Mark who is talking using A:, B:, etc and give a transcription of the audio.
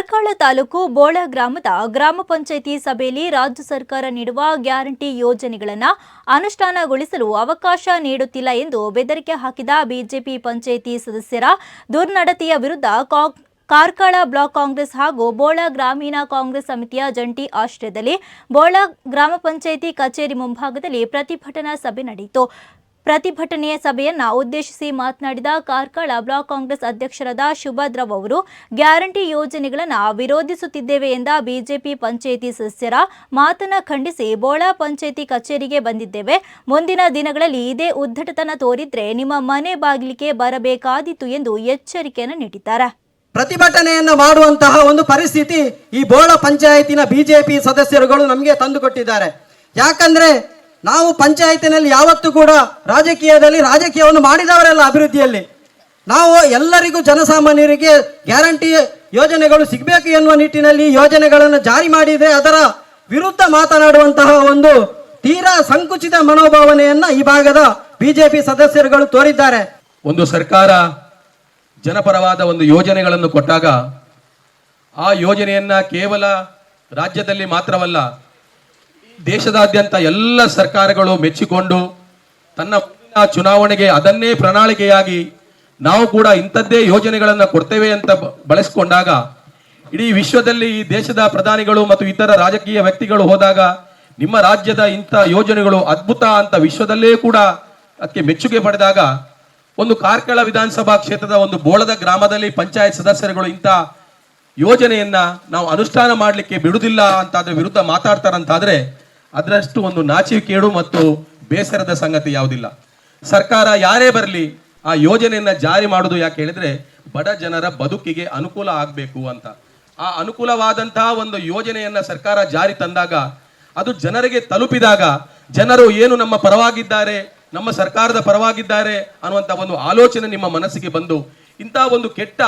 A: ಕಾರ್ಕಳ ತಾಲೂಕು ಬೋಳ ಗ್ರಾಮದ ಗ್ರಾಮ ಪಂಚಾಯಿತಿ ಸಭೆಯಲ್ಲಿ ರಾಜ್ಯ ಸರ್ಕಾರ ನೀಡುವ ಗ್ಯಾರಂಟಿ ಯೋಜನೆಗಳನ್ನು ಅನುಷ್ಠಾನಗೊಳಿಸಲು ಅವಕಾಶ ನೀಡುತ್ತಿಲ್ಲ ಎಂದು ಬೆದರಿಕೆ ಹಾಕಿದ ಬಿಜೆಪಿ ಪಂಚಾಯಿತಿ ಸದಸ್ಯರ ದುರ್ನಡತೆಯ ವಿರುದ್ಧ ಕಾರ್ಕಳ ಬ್ಲಾಕ್ ಕಾಂಗ್ರೆಸ್ ಹಾಗೂ ಬೋಳ ಗ್ರಾಮೀಣ ಕಾಂಗ್ರೆಸ್ ಸಮಿತಿಯ ಜಂಟಿ ಆಶ್ರಯದಲ್ಲಿ ಬೋಳ ಗ್ರಾಮ ಪಂಚಾಯಿತಿ ಕಚೇರಿ ಮುಂಭಾಗದಲ್ಲಿ ಪ್ರತಿಭಟನಾ ಸಭೆ ನಡೆಯಿತು. ಪ್ರತಿಭಟನೆಯ ಸಭೆಯನ್ನ ಉದ್ದೇಶಿಸಿ ಮಾತನಾಡಿದ ಕಾರ್ಕಳ ಬ್ಲಾಕ್ ಕಾಂಗ್ರೆಸ್ ಅಧ್ಯಕ್ಷರಾದ ಶುಭದ್ರವ್ ಅವರು, ಗ್ಯಾರಂಟಿ ಯೋಜನೆಗಳನ್ನು ವಿರೋಧಿಸುತ್ತಿದ್ದೇವೆ ಎಂದ ಬಿಜೆಪಿ ಪಂಚಾಯಿತಿ ಸದಸ್ಯರ ಮಾತನ್ನ ಖಂಡಿಸಿ ಬೋಳ ಪಂಚಾಯಿತಿ ಕಚೇರಿಗೆ ಬಂದಿದ್ದೇವೆ. ಮುಂದಿನ ದಿನಗಳಲ್ಲಿ ಇದೇ ಉದ್ದಟತನ ತೋರಿದ್ರೆ ನಿಮ್ಮ ಮನೆ ಬಾಗಿಲಿಗೆ ಬರಬೇಕಾದೀತು ಎಂದು ಎಚ್ಚರಿಕೆಯನ್ನು ನೀಡಿದ್ದಾರೆ.
B: ಪ್ರತಿಭಟನೆಯನ್ನು ಮಾಡುವಂತಹ ಒಂದು ಪರಿಸ್ಥಿತಿ ಈ ಬೋಳ ಪಂಚಾಯತಿನ ಬಿಜೆಪಿ ಸದಸ್ಯರುಗಳು ನಮಗೆ ತಂದುಕೊಟ್ಟಿದ್ದಾರೆ. ಯಾಕಂದ್ರೆ ನಾವು ಪಂಚಾಯತಿನಲ್ಲಿ ಯಾವತ್ತೂ ಕೂಡ ರಾಜಕೀಯದಲ್ಲಿ ರಾಜಕೀಯವನ್ನು ಮಾಡಿದವರೆಲ್ಲ ಅಭಿವೃದ್ಧಿಯಲ್ಲಿ. ನಾವು ಎಲ್ಲರಿಗೂ ಜನಸಾಮಾನ್ಯರಿಗೆ ಗ್ಯಾರಂಟಿ ಯೋಜನೆಗಳು ಸಿಗಬೇಕು ಎನ್ನುವ ನಿಟ್ಟಿನಲ್ಲಿ ಯೋಜನೆಗಳನ್ನು ಜಾರಿ ಮಾಡಿದರೆ ಅದರ ವಿರುದ್ಧ ಮಾತನಾಡುವಂತಹ ಒಂದು ತೀರಾ ಸಂಕುಚಿತ ಮನೋಭಾವನೆಯನ್ನ ಈ ಭಾಗದ ಬಿಜೆಪಿ ಸದಸ್ಯರುಗಳು ತೋರಿದ್ದಾರೆ.
C: ಒಂದು ಸರ್ಕಾರ ಜನಪರವಾದ ಒಂದು ಯೋಜನೆಗಳನ್ನು ಕೊಟ್ಟಾಗ ಆ ಯೋಜನೆಯನ್ನ ಕೇವಲ ರಾಜ್ಯದಲ್ಲಿ ಮಾತ್ರವಲ್ಲ ದೇಶದಾದ್ಯಂತ ಎಲ್ಲ ಸರ್ಕಾರಗಳು ಮೆಚ್ಚಿಕೊಂಡು ತನ್ನ ಚುನಾವಣೆಗೆ ಅದನ್ನೇ ಪ್ರಣಾಳಿಕೆಯಾಗಿ ನಾವು ಕೂಡ ಇಂಥದ್ದೇ ಯೋಜನೆಗಳನ್ನು ಕೊಡ್ತೇವೆ ಅಂತ ಬಳಸಿಕೊಂಡಾಗ ಇಡೀ ವಿಶ್ವದಲ್ಲಿ ಈ ದೇಶದ ಪ್ರಧಾನಿಗಳು ಮತ್ತು ಇತರ ರಾಜಕೀಯ ವ್ಯಕ್ತಿಗಳು ಹೋದಾಗ ನಿಮ್ಮ ರಾಜ್ಯದ ಇಂಥ ಯೋಜನೆಗಳು ಅದ್ಭುತ ಅಂತ ವಿಶ್ವದಲ್ಲೇ ಕೂಡ ಅದಕ್ಕೆ ಮೆಚ್ಚುಗೆ ಪಡೆದಾಗ ಒಂದು ಕಾರ್ಕಳ ವಿಧಾನಸಭಾ ಕ್ಷೇತ್ರದ ಒಂದು ಬೋಳದ ಗ್ರಾಮದಲ್ಲಿ ಪಂಚಾಯತ್ ಸದಸ್ಯರುಗಳು ಇಂಥ ಯೋಜನೆಯನ್ನ ನಾವು ಅನುಷ್ಠಾನ ಮಾಡಲಿಕ್ಕೆ ಬಿಡುವುದಿಲ್ಲ ಅಂತ ಅದರ ವಿರುದ್ಧ ಮಾತಾಡ್ತಾರಂತಾದ್ರೆ ಅದರಷ್ಟು ಒಂದು ನಾಚಿಕೇಡು ಮತ್ತು ಬೇಸರದ ಸಂಗತಿ ಯಾವುದಿಲ್ಲ. ಸರ್ಕಾರ ಯಾರೇ ಬರಲಿ ಆ ಯೋಜನೆಯನ್ನ ಜಾರಿ ಮಾಡುದು ಯಾಕೆ ಹೇಳಿದ್ರೆ ಬಡ ಜನರ ಬದುಕಿಗೆ ಅನುಕೂಲ ಆಗಬೇಕು ಅಂತ. ಆ ಅನುಕೂಲವಾದಂತಹ ಒಂದು ಯೋಜನೆಯನ್ನ ಸರ್ಕಾರ ಜಾರಿ ತಂದಾಗ, ಅದು ಜನರಿಗೆ ತಲುಪಿದಾಗ, ಜನರು ಏನು ನಮ್ಮ ಪರವಾಗಿದ್ದಾರೆ, ನಮ್ಮ ಸರ್ಕಾರದ ಪರವಾಗಿದ್ದಾರೆ ಅನ್ನುವಂಥ ಒಂದು ಆಲೋಚನೆ ನಿಮ್ಮ ಮನಸ್ಸಿಗೆ ಬಂದು ಇಂಥ ಒಂದು ಕೆಟ್ಟ